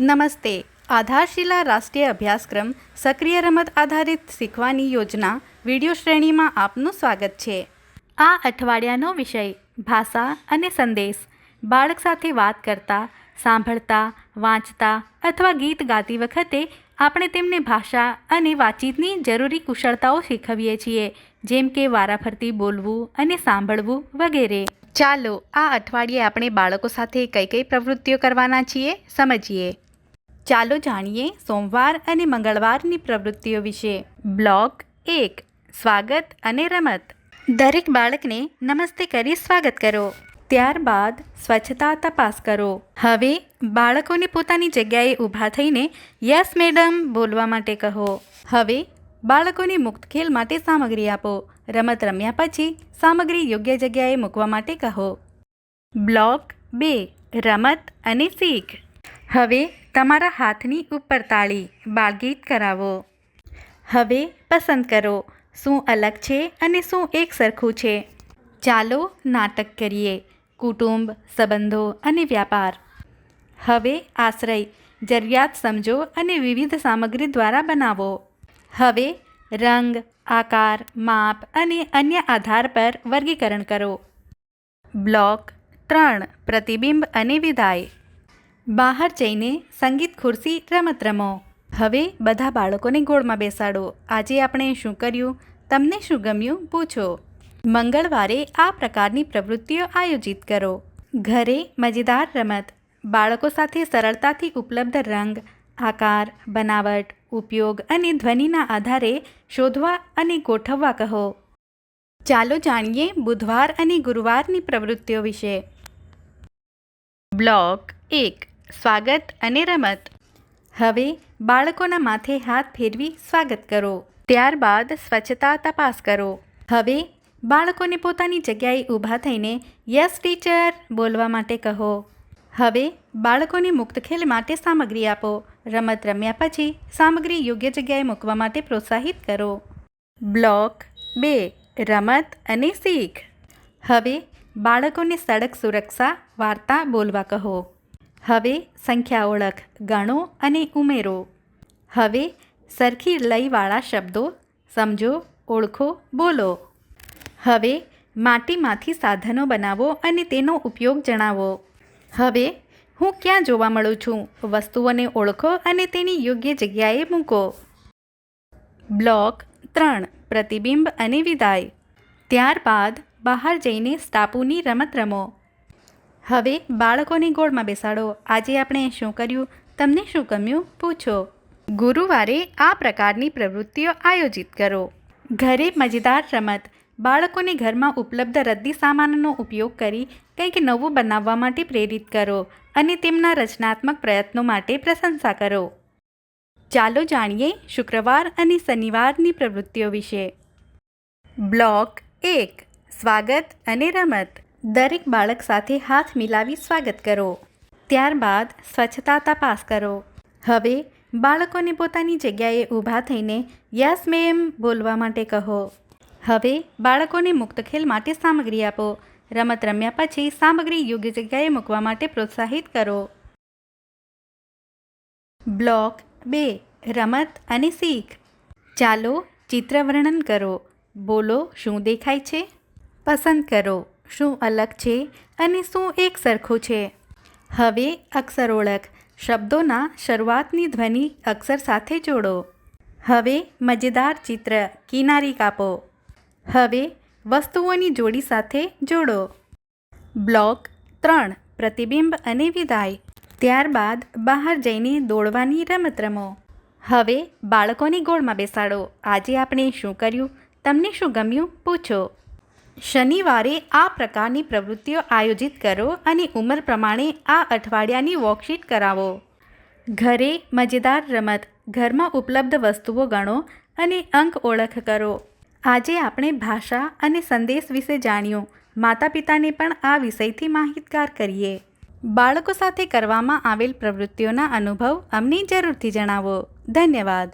નમસ્તે. આધારશિલા રાષ્ટ્રીય અભ્યાસક્રમ સક્રિય રમત આધારિત શીખવાની યોજના વીડિયો શ્રેણીમાં આપનું સ્વાગત છે. આ અઠવાડિયાનો વિષય ભાષા અને સંદેશ. બાળક સાથે વાત કરતા, સાંભળતા, વાંચતા અથવા ગીત ગાતી વખતે આપણે તેમને ભાષા અને વાતચીતની જરૂરી કુશળતાઓ શીખવીએ છીએ, જેમ કે વારાફરતી બોલવું અને સાંભળવું વગેરે. ચાલો, આ અઠવાડિયે આપણે બાળકો સાથે કઈ કઈ પ્રવૃત્તિઓ કરવાના છીએ, સમજીએ. ચાલો જાણીએ સોમવાર અને મંગળવારની પ્રવૃત્તિઓ વિશે. બ્લોક એક, સ્વાગત અને રમત. દરેક બાળકને નમસ્તે કરી સ્વાગત કરો. ત્યારબાદ સ્વચ્છતા તપાસ કરો. હવે બાળકોને પોતાની જગ્યાએ ઊભા થઈને, યસ, મેડમ, બોલવા માટે કહો. હવે બાળકોને મુક્ત ખેલ માટે સામગ્રી આપો. રમત રમ્યા પછી સામગ્રી યોગ્ય જગ્યાએ મૂકવા માટે કહો. બ્લોક બે, રમત અને શીખ. હવે તમારા હાથની ઉપર તાળી બાળગીત કરાવો. હવે પસંદ કરો. શું અલગ છે અને શું એક સરખું છે? ચાલો નાટક કરીએ. કુટુંબ, સંબંધો અને વ્યાપાર. હવે આશ્રય. જરૂરિયાત સમજો અને વિવિધ સામગ્રી દ્વારા બનાવો. હવે રંગ, આકાર, માપ અને અન્ય આધાર પર વર્ગીકરણ કરો. બ્લોક ત્રણ. પ્રતિબિંબ અને વિદાય. બહાર જઈને સંગીત ખુરશી રમત રમો. હવે બધા બાળકોને ગોળમાં બેસાડો. આજે આપણે શું કર્યું? તમને શું ગમ્યું? પૂછો. મંગળવારે આ પ્રકારની પ્રવૃત્તિઓ આયોજિત કરો. ઘરે મજેદાર રમત. બાળકો સાથે સરળતાથી ઉપલબ્ધ રંગ, આકાર, બનાવટ, ઉપયોગ અને ધ્વનિના આધારે શોધવા અને ગોઠવવા કહો. ચાલો જાણીએ બુધવાર અને ગુરુવારની પ્રવૃત્તિઓ વિશે. બ્લોક એક સ્વાગત અને રમત. હવે બાળકોના માથે હાથ ફેરવી સ્વાગત કરો. ત્યારબાદ સ્વચ્છતા તપાસ કરો. હવે બાળકોને પોતાની જગ્યાએ ઊભા થઈને, યસ, ટીચર, બોલવા માટે કહો. હવે બાળકોને મુક્ત ખેલ માટે સામગ્રી આપો. રમત રમ્યા પછી સામગ્રી યોગ્ય જગ્યાએ મૂકવા માટે પ્રોત્સાહિત કરો. બ્લોક બે, રમત અને શીખ. હવે બાળકોને સડક સુરક્ષા, વાર્તા બોલવા કહો. હવે સંખ્યા ઓળખ, ગણો અને ઉમેરો. હવે સરખી લયવાળા શબ્દો સમજો, ઓળખો, બોલો. હવે માટીમાંથી સાધનો બનાવો અને તેનો ઉપયોગ જણાવો. હવે હું ક્યાં જોવા મળું છું? વસ્તુઓને ઓળખો અને તેની યોગ્ય જગ્યાએ મૂકો. બ્લોક ત્રણ, પ્રતિબિંબ અને વિદાય. ત્યારબાદ બહાર જઈને સ્ટાપુની રમત રમો. હવે બાળકોને ગોળમાં બેસાડો. આજે આપણે શું કર્યું? તમને શું ગમ્યું? પૂછો. ગુરુવારે આ પ્રકારની પ્રવૃત્તિઓ આયોજિત કરો. ઘરે મજેદાર રમત. બાળકોને ઘરમાં ઉપલબ્ધ રદ્દી સામાનનો ઉપયોગ કરી કંઈક નવું બનાવવા માટે પ્રેરિત કરો અને તેમના રચનાત્મક પ્રયત્નો માટે પ્રશંસા કરો. ચાલો જાણીએ શુક્રવાર અને શનિવારની પ્રવૃત્તિઓ વિશે. બ્લોક એક. સ્વાગત અને રમત. દરેક બાળક સાથે હાથ મિલાવી સ્વાગત કરો. ત્યારબાદ સ્વચ્છતા તપાસ કરો. હવે બાળકોને પોતાની જગ્યાએ ઊભા થઈને યસ મેમ બોલવા માટે કહો. હવે બાળકોને મુક્ત ખેલ માટે સામગ્રી આપો. રમત રમ્યા પછી સામગ્રી યોગ્ય જગ્યાએ મૂકવા માટે પ્રોત્સાહિત કરો. બ્લોક બે, રમત અને શીખ. ચાલો ચિત્ર વર્ણન કરો. બોલો શું દેખાય છે? પસંદ કરો. શું અલગ છે અને શું એક સરખું છે? હવે અક્ષર ઓળખ. શબ્દોના શરૂઆતની ધ્વનિ અક્ષર સાથે જોડો. હવે મજેદાર ચિત્ર કિનારી કાપો. હવે વસ્તુઓની જોડી સાથે જોડો. બ્લોક ત્રણ, પ્રતિબિંબ અને વિદાય. ત્યારબાદ બહાર જઈને દોડવાની રમત રમો. હવે બાળકોને ગોળમાં બેસાડો. આજે આપણે શું કર્યું? તમને શું ગમ્યું? પૂછો. શનિવારે આ પ્રકારની પ્રવૃત્તિઓ આયોજિત કરો અને ઉંમર પ્રમાણે આ અઠવાડિયાની વર્કશીટ કરાવો. ઘરે મજેદાર રમત, ઘરમાં ઉપલબ્ધ વસ્તુઓ ગણો અને અંક ઓળખ કરો. આજે આપણે ભાષા અને સંદેશ વિશે જાણ્યું. માતા પિતાને પણ આ વિષયથી માહિતગાર કરીએ. બાળકો સાથે કરવામાં આવેલ પ્રવૃત્તિઓના અનુભવ અમને જરૂરથી જણાવો. ધન્યવાદ.